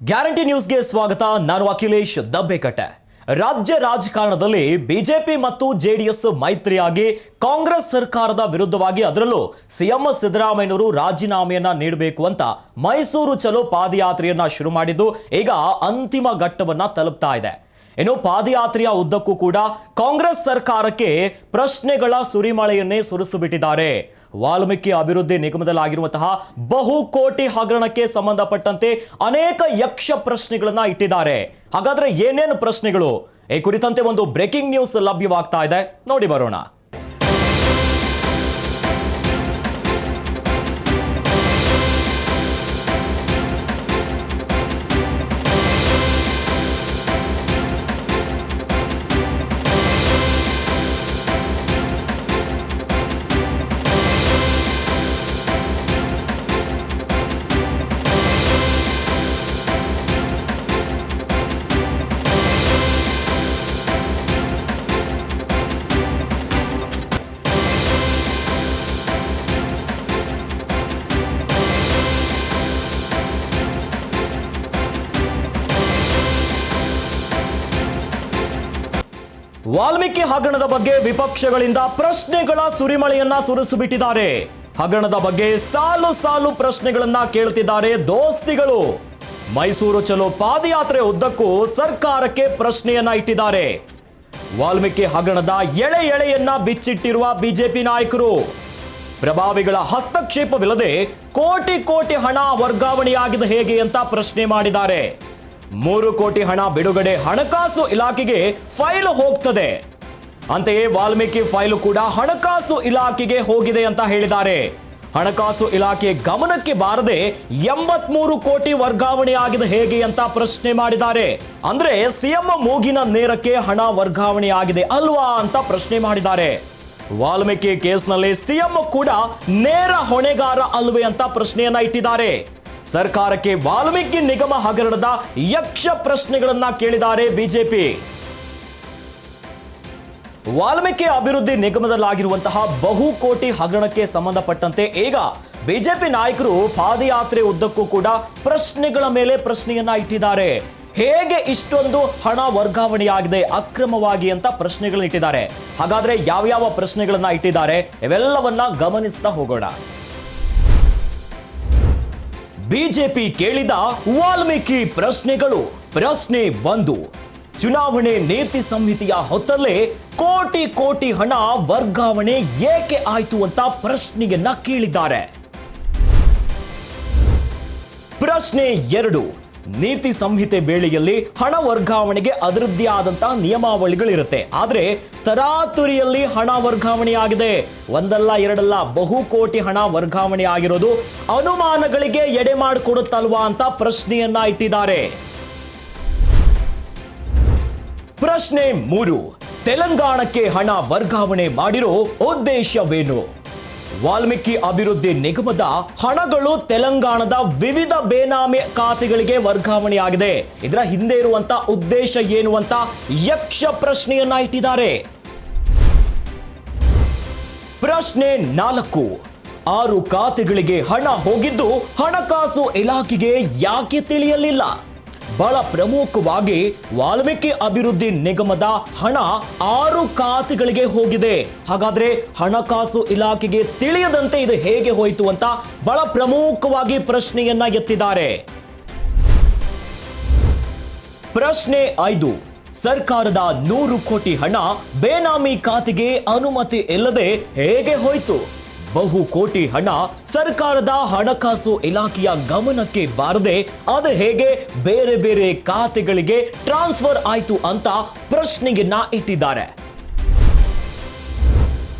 Guarantee ನ್ಯೂಸ್ಗೆ ಸ್ವಾಗತ. ನಾನು ಅಖಿಲೇಶ್, ದಬ್ಬೆಕಟ್ಟೆ. ರಾಜ್ಯ ರಾಜಕಾರಣದಲ್ಲಿ ಬಿಜೆಪಿ ಮತ್ತು ಜೆಡಿಎಸ್ ಮೈತ್ರಿಯಾಗಿ ಕಾಂಗ್ರೆಸ್ ಸರ್ಕಾರದ ವಿರುದ್ಧವಾಗಿ ಅದರಲ್ಲೂ ಸಿಎಂ ಸಿದ್ದರಾಮಯ್ಯನವರು ರಾಜೀನಾಮೆಯನ್ನ ನೀಡಬೇಕು ಅಂತ ಮೈಸೂರು ಚಲೋ ಪಾದಯಾತ್ರೆಯನ್ನ ಶುರು ಮಾಡಿದ್ದು ಈಗ ಅಂತಿಮ ಘಟ್ಟವನ್ನ ತಲುಪ್ತಾ ಇದೆ. ಇನ್ನು ಪಾದಯಾತ್ರೆಯ ಉದ್ದಕ್ಕೂ ಕೂಡ ಕಾಂಗ್ರೆಸ್ ಸರ್ಕಾರಕ್ಕೆ ಪ್ರಶ್ನೆಗಳ ಸುರಿಮಳೆಯನ್ನೇ ಸುರಿಸಿಬಿಟ್ಟಿದ್ದಾರೆ. ವಾಲ್ಮೀಕಿ ಅಭಿವೃದ್ಧಿ ನಿಗಮದಲ್ಲಾಗಿರುವಂತಹ ಬಹುಕೋಟಿ ಹಗರಣಕ್ಕೆ ಸಂಬಂಧಪಟ್ಟಂತೆ ಅನೇಕ ಯಕ್ಷ ಪ್ರಶ್ನೆಗಳನ್ನ ಇಟ್ಟಿದ್ದಾರೆ. ಹಾಗಾದ್ರೆ ಏನೇನು ಪ್ರಶ್ನೆಗಳು? ಈ ಕುರಿತಂತೆ ಒಂದು ಬ್ರೇಕಿಂಗ್ ನ್ಯೂಸ್ ಲಭ್ಯವಾಗ್ತಾ ಇದೆ. ನೋಡಿ ಬರೋಣ. ವಾಲ್ಮೀಕಿ ಹಗರಣದ ಬಗ್ಗೆ ವಿಪಕ್ಷಗಳಿಂದ ಪ್ರಶ್ನೆಗಳ ಸುರಿಮಳೆಯನ್ನ ಸುರಿಸಿಬಿಟ್ಟಿದ್ದಾರೆ. ಹಗರಣದ ಬಗ್ಗೆ ಸಾಲು ಸಾಲು ಪ್ರಶ್ನೆಗಳನ್ನ ಕೇಳ್ತಿದ್ದಾರೆ ದೋಸ್ತಿಗಳು. ಮೈಸೂರು ಚಲೋ ಪಾದಯಾತ್ರೆ ಉದ್ದಕ್ಕೂ ಸರ್ಕಾರಕ್ಕೆ ಪ್ರಶ್ನೆಯನ್ನ ಇಟ್ಟಿದ್ದಾರೆ. ವಾಲ್ಮೀಕಿ ಹಗರಣದ ಎಳೆ ಎಳೆಯನ್ನ ಬಿಚ್ಚಿಟ್ಟಿರುವ ಬಿಜೆಪಿ ನಾಯಕರು. ಪ್ರಭಾವಿಗಳ ಹಸ್ತಕ್ಷೇಪವಿಲ್ಲದೆ ಕೋಟಿ ಕೋಟಿ ಹಣ ವರ್ಗಾವಣೆಯಾಗಿದೆ ಹೇಗೆ ಅಂತ ಪ್ರಶ್ನೆ ಮಾಡಿದ್ದಾರೆ. ಮೂರು ಕೋಟಿ ಹಣ ಬಿಡುಗಡೆ ಹಣಕಾಸು ಇಲಾಖೆಗೆ ಫೈಲ್ ಹೋಗ್ತದೆ. ಅಂತೆಯೇ ವಾಲ್ಮೀಕಿ ಫೈಲು ಕೂಡ ಹಣಕಾಸು ಇಲಾಖೆಗೆ ಹೋಗಿದೆ ಅಂತ ಹೇಳಿದ್ದಾರೆ. ಹಣಕಾಸು ಇಲಾಖೆ ಗಮನಕ್ಕೆ ಬಾರದೆ ಎಂಬತ್ಮೂರು ಕೋಟಿ ವರ್ಗಾವಣೆ ಆಗಿದೆ ಹೇಗೆ ಅಂತ ಪ್ರಶ್ನೆ ಮಾಡಿದ್ದಾರೆ. ಅಂದ್ರೆ ಸಿಎಂ ಮೂಗಿನ ನೇರಕ್ಕೆ ಹಣ ವರ್ಗಾವಣೆ ಆಗಿದೆ ಅಲ್ವಾ ಅಂತ ಪ್ರಶ್ನೆ ಮಾಡಿದ್ದಾರೆ. ವಾಲ್ಮೀಕಿ ಕೇಸ್ನಲ್ಲಿ ಸಿಎಂ ಕೂಡ ನೇರ ಹೊಣೆಗಾರ ಅಲ್ವೇ ಅಂತ ಪ್ರಶ್ನೆಯನ್ನ ಇಟ್ಟಿದ್ದಾರೆ. ಸರ್ಕಾರಕ್ಕೆ ವಾಲ್ಮೀಕಿ ನಿಗಮ ಹಗರಣದ ಯಕ್ಷ ಪ್ರಶ್ನೆಗಳನ್ನ ಕೇಳಿದ್ದಾರೆ ಬಿಜೆಪಿ. ವಾಲ್ಮೀಕಿ ಅಭಿವೃದ್ಧಿ ನಿಗಮದಲ್ಲಾಗಿರುವಂತಹ ಬಹುಕೋಟಿ ಹಗರಣಕ್ಕೆ ಸಂಬಂಧಪಟ್ಟಂತೆ ಈಗ ಬಿಜೆಪಿ ನಾಯಕರು ಪಾದಯಾತ್ರೆ ಉದ್ದಕ್ಕೂ ಕೂಡ ಪ್ರಶ್ನೆಗಳ ಮೇಲೆ ಪ್ರಶ್ನೆಯನ್ನ ಇಟ್ಟಿದ್ದಾರೆ. ಹೇಗೆ ಇಷ್ಟೊಂದು ಹಣ ವರ್ಗಾವಣೆಯಾಗಿದೆ, ಅಕ್ರಮವಾಗಿ ಅಂತ ಪ್ರಶ್ನೆಗಳನ್ನ ಇಟ್ಟಿದ್ದಾರೆ. ಹಾಗಾದ್ರೆ ಯಾವ್ಯಾವ ಪ್ರಶ್ನೆಗಳನ್ನ ಇಟ್ಟಿದ್ದಾರೆ, ಇವೆಲ್ಲವನ್ನ ಗಮನಿಸ್ತಾ ಹೋಗೋಣ. ಬಿಜೆಪಿ ಕೇಳಿದ ವಾಲ್ಮೀಕಿ ಪ್ರಶ್ನೆಗಳು. ಪ್ರಶ್ನೆ ಒಂದು. ಚುನಾವಣೆ ನೀತಿ ಸಂಹಿತೆಯ ಹೊತ್ತಲ್ಲೇ ಕೋಟಿ ಕೋಟಿ ಹಣ ವರ್ಗಾವಣೆ ಏಕೆ ಆಯಿತು ಅಂತ ಪ್ರಶ್ನೆಯನ್ನ ಕೇಳಿದ್ದಾರೆ. ಪ್ರಶ್ನೆ ಎರಡು. ನೀತಿ ಸಂಹಿತೆ ವೇಳೆಯಲ್ಲಿ ಹಣ ವರ್ಗಾವಣೆಗೆ ಅದರದ್ದೇ ಆದಂತಹ ನಿಯಮಾವಳಿಗಳಿರುತ್ತೆ. ಆದ್ರೆ ತರಾತುರಿಯಲ್ಲಿ ಹಣ ವರ್ಗಾವಣೆ ಆಗಿದೆ ಒಂದಲ್ಲ, ಎರಡಲ್ಲ, ಬಹು ಕೋಟಿ ಹಣ ವರ್ಗಾವಣೆ ಆಗಿರೋದು ಅನುಮಾನಗಳಿಗೆ ಎಡೆ ಮಾಡಿಕೊಡುತ್ತಲ್ವಾ ಅಂತ ಪ್ರಶ್ನೆಯನ್ನ ಇಟ್ಟಿದ್ದಾರೆ. ಪ್ರಶ್ನೆ ಮೂರು, ತೆಲಂಗಾಣಕ್ಕೆ ಹಣ ವರ್ಗಾವಣೆ ಮಾಡಿರೋ ಉದ್ದೇಶವೇನು? ವಾಲ್ಮೀಕಿ ಅಭಿವೃದ್ಧಿ ನಿಗಮದ ಹಣಗಳು ತೆಲಂಗಾಣದ ವಿವಿಧ ಬೇನಾಮಿ ಖಾತೆಗಳಿಗೆ ವರ್ಗಾವಣೆಯಾಗಿದೆ. ಇದರ ಹಿಂದೆ ಇರುವಂತ ಉದ್ದೇಶ ಏನು ಅಂತ ಯಕ್ಷ ಪ್ರಶ್ನೆಯನ್ನ ಇಟ್ಟಿದ್ದಾರೆ. ಪ್ರಶ್ನೆ ನಾಲ್ಕು. ಆರು ಖಾತೆಗಳಿಗೆ ಹಣ ಹೋಗಿದ್ದು ಹಣಕಾಸು ಇಲಾಖೆಗೆ ಯಾಕೆ ತಿಳಿಯಲಿಲ್ಲ? ಬಹಳ ಪ್ರಮುಖವಾಗಿ ವಾಲ್ಮೀಕಿ ಅಭಿವೃದ್ಧಿ ನಿಗಮದ ಹಣ ಆರು ಖಾತೆಗಳಿಗೆ ಹೋಗಿದೆ. ಹಾಗಾದ್ರೆ ಹಣಕಾಸು ಇಲಾಖೆಗೆ ತಿಳಿಯದಂತೆ ಇದು ಹೇಗೆ ಹೋಯಿತು ಅಂತ ಬಹಳ ಪ್ರಮುಖವಾಗಿ ಪ್ರಶ್ನೆಯನ್ನ ಎತ್ತಿದ್ದಾರೆ. ಪ್ರಶ್ನೆ ಐದು, ಸರ್ಕಾರದ ನೂರು ಕೋಟಿ ಹಣ ಬೇನಾಮಿ ಖಾತೆಗೆ ಅನುಮತಿ ಇಲ್ಲದೆ ಹೇಗೆ ಹೋಯಿತು? ಬಹು ಕೋಟಿ ಹಣ ಸರ್ಕಾರದ ಹಣಕಾಸು ಇಲಾಖೆಯ ಗಮನಕ್ಕೆ ಬಾರದೆ ಅದು ಹೇಗೆ ಬೇರೆ ಬೇರೆ ಖಾತೆಗಳಿಗೆ ಟ್ರಾನ್ಸ್ಫರ್ ಆಯಿತು ಅಂತ ಪ್ರಶ್ನೆಯನ್ನ ಇಟ್ಟಿದ್ದಾರೆ.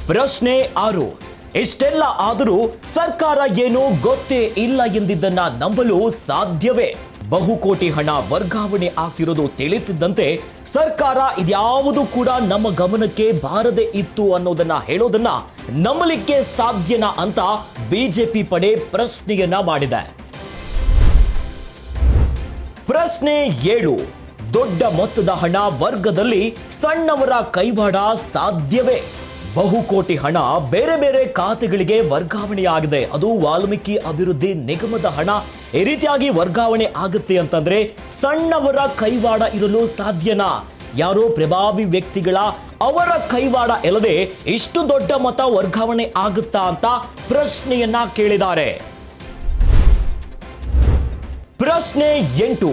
ಪ್ರಶ್ನೆ ಆರು. ಇಷ್ಟೆಲ್ಲ ಆದರೂ ಸರ್ಕಾರ ಏನು ಗೊತ್ತೇ ಇಲ್ಲ ಎಂದಿದ್ದನ್ನ ನಂಬಲು ಸಾಧ್ಯವೇ? ಬಹುಕೋಟಿ ಹಣ ವರ್ಗಾವಣೆ ಆಗ್ತಿರೋದು ತಿಳಿತಿದ್ದಂತೆ ಸರ್ಕಾರ ಇದ್ಯಾವುದು ಕೂಡ ನಮ್ಮ ಗಮನಕ್ಕೆ ಬಾರದೆ ಇತ್ತು ಅನ್ನೋದನ್ನ ಹೇಳೋದನ್ನ ನಂಬಲಿಕ್ಕೆ ಸಾಧ್ಯನಾ ಅಂತ ಬಿಜೆಪಿ ಪಡೆ ಪ್ರಶ್ನೆಯನ್ನ ಮಾಡಿದೆ. ಪ್ರಶ್ನೆ ಏಳು, ದೊಡ್ಡ ಮೊತ್ತದ ಹಣ ವರ್ಗದಲ್ಲಿ ಸಣ್ಣವರ ಕೈವಾಡ ಸಾಧ್ಯವೇ? ಬಹುಕೋಟಿ ಹಣ ಬೇರೆ ಬೇರೆ ಖಾತೆಗಳಿಗೆ ವರ್ಗಾವಣೆಯಾಗಿದೆ. ಅದು ವಾಲ್ಮೀಕಿ ಅಭಿವೃದ್ಧಿ ನಿಗಮದ ಹಣ. ಈ ರೀತಿಯಾಗಿ ವರ್ಗಾವಣೆ ಆಗುತ್ತೆ ಅಂತಂದ್ರೆ ಸಣ್ಣವರ ಕೈವಾಡ ಇರಲು ಸಾಧ್ಯನಾ? ಯಾರೋ ಪ್ರಭಾವಿ ವ್ಯಕ್ತಿಗಳ ಅವರ ಕೈವಾಡ ಇಲ್ಲದೆ ಇಷ್ಟು ದೊಡ್ಡ ಮತ ವರ್ಗಾವಣೆ ಆಗುತ್ತಾ ಅಂತ ಪ್ರಶ್ನೆಯನ್ನ ಕೇಳಿದ್ದಾರೆ. ಪ್ರಶ್ನೆ ಎಂಟು.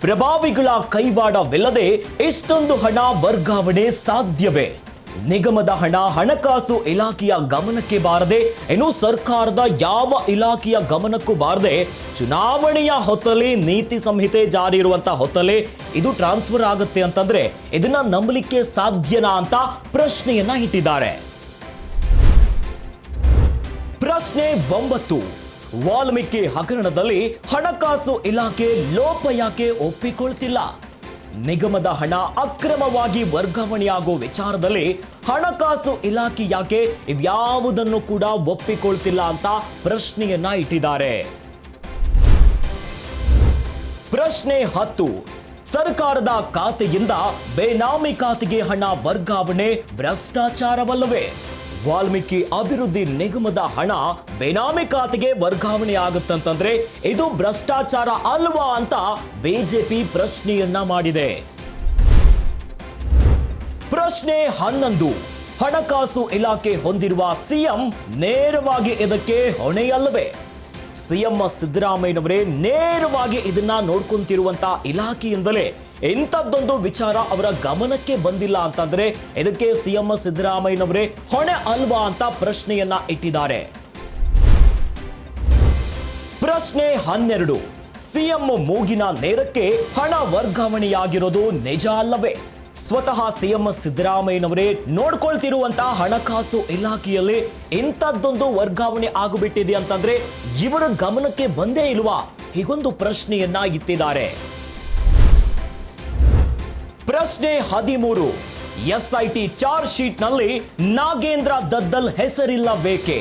ಪ್ರಭಾವಿಗಳ ಕೈವಾಡವಿಲ್ಲದೆ ಇಷ್ಟೊಂದು ಹಣ ವರ್ಗಾವಣೆ ಸಾಧ್ಯವೇ? ನಿಗಮದ ಹಣ, ಹಣಕಾಸು ಇಲಾಖೆಯ ಗಮನಕ್ಕೆ ಬಾರದೆ, ಇನ್ನು ಸರ್ಕಾರದ ಯಾವ ಇಲಾಖೆಯ ಗಮನಕ್ಕೂ ಬಾರದೆ ಚುನಾವಣೆಯ ಹೊತ್ತಲೆ ನೀತಿ ಸಂಹಿತೆ ಜಾರಿ ಇರುವಂತ ಹೊತ್ತಲೆ ಇದು ಟ್ರಾನ್ಸ್ಫರ್ ಆಗುತ್ತೆ ಅಂತಂದ್ರೆ ಇದನ್ನ ನಂಬಲಿಕ್ಕೆ ಸಾಧ್ಯನಾ ಅಂತ ಪ್ರಶ್ನೆಯನ್ನ ಇಟ್ಟಿದ್ದಾರೆ. ಪ್ರಶ್ನೆ ಒಂಬತ್ತು, ವಾಲ್ಮೀಕಿ ಹಗರಣದಲ್ಲಿ ಹಣಕಾಸು ಇಲಾಖೆ ಲೋಪ ಯಾಕೆ ಒಪ್ಪಿಕೊಳ್ತಿಲ್ಲ? ನಿಗಮದ ಹಣ ಅಕ್ರಮವಾಗಿ ವರ್ಗಾವಣೆಯಾಗೋ ವಿಚಾರದಲ್ಲಿ ಹಣಕಾಸು ಇಲಾಖೆ ಯಾಕೆ ಇವ್ಯಾವುದನ್ನು ಕೂಡ ಒಪ್ಪಿಕೊಳ್ತಿಲ್ಲ ಅಂತ ಪ್ರಶ್ನೆಯನ್ನ ಇಟ್ಟಿದ್ದಾರೆ. ಪ್ರಶ್ನೆ ಹತ್ತು. ಸರ್ಕಾರದ ಖಾತೆಯಿಂದ ಬೇನಾಮಿ ಖಾತೆಗೆ ಹಣ ವರ್ಗಾವಣೆ ಭ್ರಷ್ಟಾಚಾರವಲ್ಲವೇ? ವಾಲ್ಮೀಕಿ ಅಭಿವೃದ್ಧಿ ನಿಗಮದ ಹಣ ಬೇನಾಮಿ ಖಾತೆಗೆ ವರ್ಗಾವಣೆ ಆಗುತ್ತಂತಂದ್ರೆ ಇದು ಭ್ರಷ್ಟಾಚಾರ ಅಲ್ವಾ ಅಂತ ಬಿಜೆಪಿ ಪ್ರಶ್ನೆಯನ್ನ ಮಾಡಿದೆ. ಪ್ರಶ್ನೆ ಹನ್ನೊಂದು. ಹಣಕಾಸು ಇಲಾಖೆ ಹೊಂದಿರುವ ಸಿಎಂ ನೇರವಾಗಿ ಇದಕ್ಕೆ ಹೊಣೆಯಲ್ಲವೇ? ಸಿಎಂ ಸಿದ್ದರಾಮಯ್ಯನವರೇ ನೇರವಾಗಿ ಇದನ್ನ ನೋಡ್ಕೊಂತಿರುವಂತ ಇಲಾಖೆಯಿಂದಲೇ ಇಂಥದ್ದೊಂದು ವಿಚಾರ ಅವರ ಗಮನಕ್ಕೆ ಬಂದಿಲ್ಲ ಅಂತಂದ್ರೆ ಇದಕ್ಕೆ ಸಿಎಂ ಸಿದ್ದರಾಮಯ್ಯನವರೇ ಹೊಣೆ ಅಲ್ವಾ ಅಂತ ಪ್ರಶ್ನೆಯನ್ನ ಇಟ್ಟಿದ್ದಾರೆ. ಪ್ರಶ್ನೆ ಹನ್ನೆರಡು, ಸಿಎಂ ಮೂಗಿನ ನೇರಕ್ಕೆ ಹಣ ವರ್ಗಾವಣೆಯಾಗಿರೋದು ನಿಜ ಅಲ್ಲವೇ? ಸ್ವತಃ ಸಿಎಂ ಸಿದ್ದರಾಮಯ್ಯನವರೇ ನೋಡ್ಕೊಳ್ತಿರುವಂತಹ ಹಣಕಾಸು ಇಲಾಖೆಯಲ್ಲಿ ಇಂಥದ್ದೊಂದು ವರ್ಗಾವಣೆ ಆಗಿಬಿಟ್ಟಿದೆ ಅಂತಂದ್ರೆ ಇವರ ಗಮನಕ್ಕೆ ಬಂದೇ ಇಲ್ವಾ? ಹೀಗೊಂದು ಪ್ರಶ್ನೆಯನ್ನ ಇತ್ತಿದ್ದಾರೆ ಪ್ರಶ್ನೆ ಹದಿಮೂರು. ಎಸ್ಐಟಿ ಚಾರ್ಜ್ ಶೀಟ್ನಲ್ಲಿ ನಾಗೇಂದ್ರ ದದ್ದಲ್ ಹೆಸರಿಲ್ಲ ಬೇಕೆ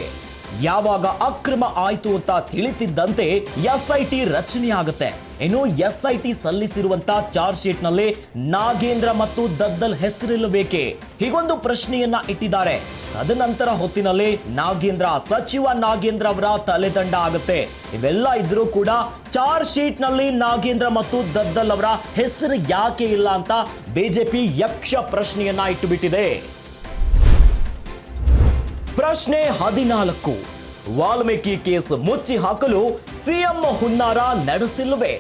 ಯಾವಾಗ ಅಕ್ರಮ ಆಯ್ತು ಅಂತ ತಿಳಿತಿದ್ದಂತೆ ಎಸ್ಐಟಿ ರಚನೆ ಆಗುತ್ತೆ. ಇನ್ನು ಎಸ್ಐಟಿ ಸಲ್ಲಿಸಿರುವಂತ ಚಾರ್ಜ್ ಶೀಟ್ನಲ್ಲಿ ನಾಗೇಂದ್ರ ಮತ್ತು ದದ್ದಲ್ ಹೆಸರಿಲ್ಲಬೇಕೆ? ಹೀಗೊಂದು ಪ್ರಶ್ನೆಯನ್ನ ಇಟ್ಟಿದ್ದಾರೆ. ತದನಂತರ ಹೊತ್ತಿನಲ್ಲಿ ನಾಗೇಂದ್ರ, ಸಚಿವ ನಾಗೇಂದ್ರ ಅವರ ತಲೆದಂಡ ಆಗುತ್ತೆ. ಇವೆಲ್ಲ ಇದ್ರೂ ಕೂಡ ಚಾರ್ಜ್ ಶೀಟ್ನಲ್ಲಿ ನಾಗೇಂದ್ರ ಮತ್ತು ದದ್ದಲ್ ಅವರ ಹೆಸರು ಯಾಕೆ ಇಲ್ಲ ಅಂತ ಬಿಜೆಪಿ ಯಕ್ಷ ಪ್ರಶ್ನೆಯನ್ನ ಇಟ್ಟುಬಿಟ್ಟಿದೆ. ಪ್ರಶ್ನೆ ಹದಿನಾಲ್ಕು. ವಾಲ್ಮೀಕಿ ಕೇಸ್ ಮುಚ್ಚಿ ಹಾಕಲು ಸಿಎಂ ಹುನ್ನಾರ ನಡೆಸಿಲ್ಲವೇ?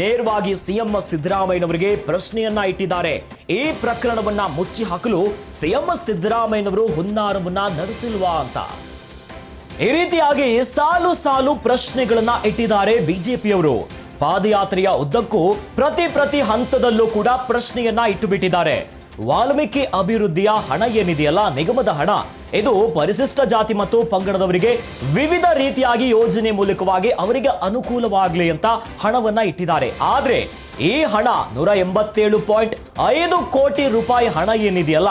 ನೇರವಾಗಿ ಸಿಎಂ ಸಿದ್ದರಾಮಯ್ಯನವರಿಗೆ ಪ್ರಶ್ನೆಯನ್ನ ಇಟ್ಟಿದ್ದಾರೆ. ಈ ಪ್ರಕರಣವನ್ನ ಮುಚ್ಚಿ ಹಾಕಲು ಸಿಎಂ ಸಿದ್ದರಾಮಯ್ಯನವರು ಹುನ್ನಾರವನ್ನ ನಡೆಸಿಲ್ವಾ ಅಂತ. ಈ ರೀತಿಯಾಗಿ ಸಾಲು ಸಾಲು ಪ್ರಶ್ನೆಗಳನ್ನ ಇಟ್ಟಿದ್ದಾರೆ ಬಿಜೆಪಿಯವರು. ಪಾದಯಾತ್ರೆಯ ಉದ್ದಕ್ಕೂ ಪ್ರತಿ ಪ್ರತಿ ಹಂತದಲ್ಲೂ ಕೂಡ ಪ್ರಶ್ನೆಯನ್ನ ಇಟ್ಟುಬಿಟ್ಟಿದ್ದಾರೆ. ವಾಲ್ಮೀಕಿ ಅಭಿವೃದ್ಧಿಯ ಹಣ ಏನಿದೆಯಲ್ಲ, ನಿಗಮದ ಹಣ ಇದು ಪರಿಶಿಷ್ಟ ಜಾತಿ ಮತ್ತು ಪಂಗಡದವರಿಗೆ ವಿವಿಧ ರೀತಿಯಾಗಿ ಯೋಜನೆ ಮೂಲಕವಾಗಿ ಅವರಿಗೆ ಅನುಕೂಲವಾಗಲಿ ಅಂತ ಹಣವನ್ನ ಇಟ್ಟಿದ್ದಾರೆ. ಆದ್ರೆ ಈ ಹಣ ನೂರ ಎಂಬತ್ತೇಳು ಪಾಯಿಂಟ್ ಐದು ಕೋಟಿ ರೂಪಾಯಿ ಹಣ ಏನಿದೆಯಲ್ಲ,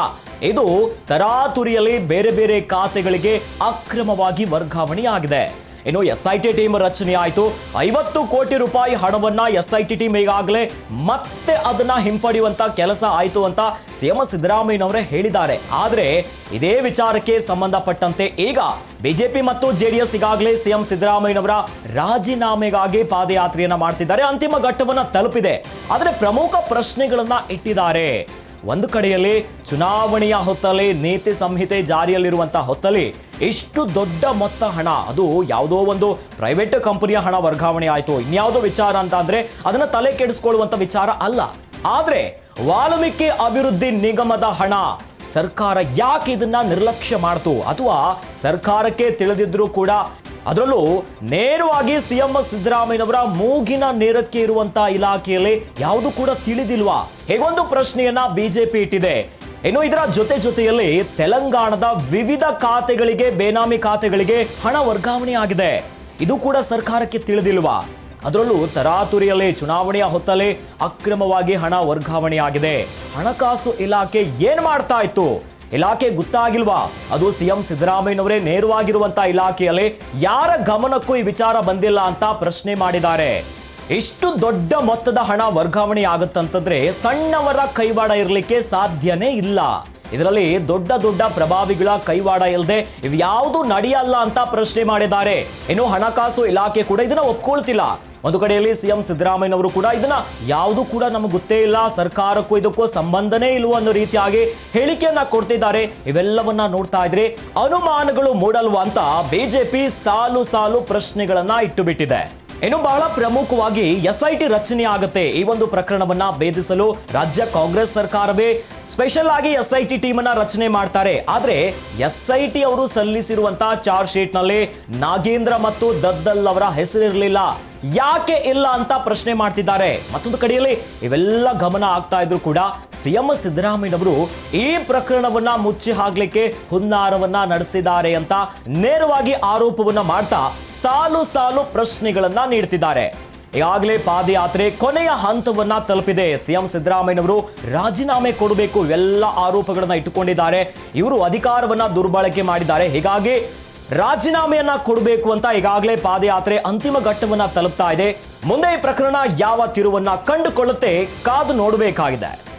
ಇದು ತರಾತುರಿಯಲ್ಲಿ ಬೇರೆ ಬೇರೆ ಖಾತೆಗಳಿಗೆ ಅಕ್ರಮವಾಗಿ ವರ್ಗಾವಣೆಯಾಗಿದೆ. ಇನ್ನು ಎಸ್ ಐ ಟಿ ಟೀಮ್ ರಚನೆ ಆಯಿತು. ಐವತ್ತು ಕೋಟಿ ರೂಪಾಯಿ ಹಣವನ್ನ ಎಸ್ ಐ ಟಿ ಟೀಮ್ ಈಗಾಗಲೇ ಮತ್ತೆ ಅದನ್ನ ಹಿಂಪಡೆಯುವಂತ ಕೆಲಸ ಆಯಿತು ಅಂತ ಸಿಎಂ ಸಿದ್ದರಾಮಯ್ಯನವರೇ ಹೇಳಿದ್ದಾರೆ. ಆದರೆ ಇದೇ ವಿಚಾರಕ್ಕೆ ಸಂಬಂಧಪಟ್ಟಂತೆ ಈಗ ಬಿಜೆಪಿ ಮತ್ತು ಜೆಡಿಎಸ್ ಈಗಾಗಲೇ ಸಿಎಂ ಸಿದ್ದರಾಮಯ್ಯನವರ ರಾಜೀನಾಮೆಗಾಗಿ ಪಾದಯಾತ್ರೆಯನ್ನ ಮಾಡ್ತಿದ್ದಾರೆ. ಅಂತಿಮ ಘಟ್ಟವನ್ನು ತಲುಪಿದೆ. ಆದರೆ ಪ್ರಮುಖ ಪ್ರಶ್ನೆಗಳನ್ನ ಇಟ್ಟಿದ್ದಾರೆ. ಒಂದು ಕಡೆಯಲ್ಲಿ ಚುನಾವಣೆಯ ಹೊತ್ತಲ್ಲಿ ನೀತಿ ಸಂಹಿತೆ ಜಾರಿಯಲ್ಲಿರುವಂತಹ ಹೊತ್ತಲ್ಲಿ ಇಷ್ಟು ದೊಡ್ಡ ಮೊತ್ತ ಹಣ, ಅದು ಯಾವುದೋ ಒಂದು ಪ್ರೈವೇಟ್ ಕಂಪನಿಯ ಹಣ ವರ್ಗಾವಣೆ ಆಯಿತು. ಇನ್ಯಾವುದೋ ವಿಚಾರ ಅಂತ ಅಂದ್ರೆ ಅದನ್ನ ತಲೆ ಕೆಡಿಸ್ಕೊಳ್ಳುವಂತ ವಿಚಾರ ಅಲ್ಲ. ಆದ್ರೆ ವಾಲ್ಮೀಕಿ ಅಭಿವೃದ್ಧಿ ನಿಗಮದ ಹಣ ಸರ್ಕಾರ ಯಾಕೆ ಇದನ್ನ ನಿರ್ಲಕ್ಷ್ಯ ಮಾಡ್ತು? ಅಥವಾ ಸರ್ಕಾರಕ್ಕೆ ತಿಳಿದಿದ್ರು ಕೂಡ ಅದರಲ್ಲೂ ನೇರವಾಗಿ ಸಿಎಂ ಸಿದ್ದರಾಮಯ್ಯನವರ ಮೂಗಿನ ನೇರಕ್ಕೆ ಇರುವಂತಹ ಇಲಾಖೆಯಲ್ಲಿ ಯಾವುದು ಕೂಡ ತಿಳಿದಿಲ್ವಾ? ಹೇಗೊಂದು ಪ್ರಶ್ನೆಯನ್ನ ಬಿಜೆಪಿ ಇಟ್ಟಿದೆ. ಇನ್ನು ಇದರ ಜೊತೆ ಜೊತೆಯಲ್ಲಿ ತೆಲಂಗಾಣದ ವಿವಿಧ ಖಾತೆಗಳಿಗೆ, ಬೇನಾಮಿ ಖಾತೆಗಳಿಗೆ ಹಣ ವರ್ಗಾವಣೆ ಆಗಿದೆ. ಇದು ಕೂಡ ಸರ್ಕಾರಕ್ಕೆ ತಿಳಿದಿಲ್ವಾ? ಅದರಲ್ಲೂ ತರಾತುರಿಯಲ್ಲಿ ಚುನಾವಣೆಯ ಹೊತ್ತಲೇ ಅಕ್ರಮವಾಗಿ ಹಣ ವರ್ಗಾವಣೆಯಾಗಿದೆ ಹಣಕಾಸು ಇಲಾಖೆ ಏನ್ ಮಾಡ್ತಾ ಇತ್ತು? ಇಲಾಖೆ ಗೊತ್ತಾಗಿಲ್ವಾ? ಅದು ಸಿಎಂ ಸಿದ್ದರಾಮಯ್ಯನವರೇ ನೇರವಾಗಿರುವಂತ ಇಲಾಖೆಯಲ್ಲಿ ಯಾರ ಗಮನಕ್ಕೂ ಈ ವಿಚಾರ ಬಂದಿಲ್ಲ ಅಂತ ಪ್ರಶ್ನೆ ಮಾಡಿದ್ದಾರೆ. ಇಷ್ಟು ದೊಡ್ಡ ಮೊತ್ತದ ಹಣ ವರ್ಗಾವಣೆ ಆಗುತ್ತಂತಂದ್ರೆ ಸಣ್ಣವರ ಕೈವಾಡ ಇರಲಿಕ್ಕೆ ಸಾಧ್ಯನೇ ಇಲ್ಲ. ಇದರಲ್ಲಿ ದೊಡ್ಡ ದೊಡ್ಡ ಪ್ರಭಾವಿಗಳ ಕೈವಾಡ ಇಲ್ಲದೆ ಇವ್ಯಾವುದು ನಡೆಯಲ್ಲ ಅಂತ ಪ್ರಶ್ನೆ ಮಾಡಿದ್ದಾರೆ. ಇನ್ನು ಹಣಕಾಸು ಇಲಾಖೆ ಕೂಡ ಇದನ್ನ ಒಪ್ಕೊಳ್ತಿಲ್ಲ. ಒಂದು ಕಡೆಯಲ್ಲಿ ಸಿಎಂ ಸಿದ್ದರಾಮಯ್ಯನವರು ಕೂಡ ಇದನ್ನ ಯಾವುದು ಕೂಡ ನಮಗೆ ಗೊತ್ತೇ ಇಲ್ಲ, ಸರ್ಕಾರಕ್ಕೂ ಇದಕ್ಕೂ ಸಂಬಂಧನೇ ಇಲ್ಲ ಅನ್ನೋ ರೀತಿಯಾಗಿ ಹೇಳಿಕೆಯನ್ನ ಕೊಡ್ತಿದ್ದಾರೆ. ಇವೆಲ್ಲವನ್ನ ನೋಡ್ತಾ ಇದ್ರೆ ಅನುಮಾನಗಳು ಮೂಡಲ್ವಾ ಅಂತ ಬಿಜೆಪಿ ಸಾಲು ಸಾಲು ಪ್ರಶ್ನೆಗಳನ್ನ ಇಟ್ಟು ಬಿಟ್ಟಿದೆ ಇನ್ನು ಬಹಳ ಪ್ರಮುಖವಾಗಿ ಎಸ್ ಐ ಟಿ ರಚನೆ ಆಗುತ್ತೆ ಈ ಒಂದು ಪ್ರಕರಣವನ್ನ ಭೇದಿಸಲು ರಾಜ್ಯ ಕಾಂಗ್ರೆಸ್ ಸರ್ಕಾರವೇ ಸ್ಪೆಷಲ್ ಆಗಿ ಎಸ್ ಐ ಟಿ ಟೀಮ್ ಅನ್ನ ರಚನೆ ಮಾಡ್ತಾರೆ. ಆದ್ರೆ ಎಸ್ ಐ ಟಿ ಅವರು ಸಲ್ಲಿಸಿರುವಂತಹ ಚಾರ್ಜ್ ಶೀಟ್ನಲ್ಲಿ ನಾಗೇಂದ್ರ ಮತ್ತು ದದ್ದಲ್ ಅವರ ಹೆಸರಿರಲಿಲ್ಲ. ಯಾಕೆ ಇಲ್ಲ ಅಂತ ಪ್ರಶ್ನೆ ಮಾಡ್ತಿದ್ದಾರೆ. ಮತ್ತೊಂದು ಕಡೆಯಲ್ಲಿ ಇವೆಲ್ಲ ಗಮನ ಆಗ್ತಾ ಇದ್ರು ಕೂಡ ಸಿಎಂ ಸಿದ್ದರಾಮಯ್ಯನವರು ಈ ಪ್ರಕರಣವನ್ನ ಮುಚ್ಚಿ ಹಾಕ್ಲಿಕ್ಕೆ ಹುನ್ನಾರವನ್ನ ನಡೆಸಿದ್ದಾರೆ ಅಂತ ನೇರವಾಗಿ ಆರೋಪವನ್ನ ಮಾಡ್ತಾ ಸಾಲು ಸಾಲು ಪ್ರಶ್ನೆಗಳನ್ನ ನೀಡ್ತಿದ್ದಾರೆ. ಈಗಾಗಲೇ ಪಾದಯಾತ್ರೆ ಕೊನೆಯ ಹಂತವನ್ನ ತಲುಪಿದೆ. ಸಿಎಂ ಸಿದ್ದರಾಮಯ್ಯನವರು ರಾಜೀನಾಮೆ ಕೊಡಬೇಕು ಎಲ್ಲ ಆರೋಪಗಳನ್ನ ಇಟ್ಟುಕೊಂಡಿದ್ದಾರೆ. ಇವರು ಅಧಿಕಾರವನ್ನ ದುರ್ಬಳಕೆ ಮಾಡಿದ್ದಾರೆ. ಹೀಗಾಗಿ ರಾಜೀನಾಮೆಯನ್ನ ಕೊಡಬೇಕು ಅಂತ ಈಗಾಗಲೇ ಪಾದಯಾತ್ರೆ ಅಂತಿಮ ಘಟ್ಟವನ್ನ ತಲುಪ್ತಾ ಇದೆ. ಮುಂದೆ ಈ ಪ್ರಕರಣ ಯಾವ ತಿರುವನ್ನ ಕಂಡುಕೊಳ್ಳುತ್ತೆ ಕಾದು ನೋಡಬೇಕಾಗಿದೆ.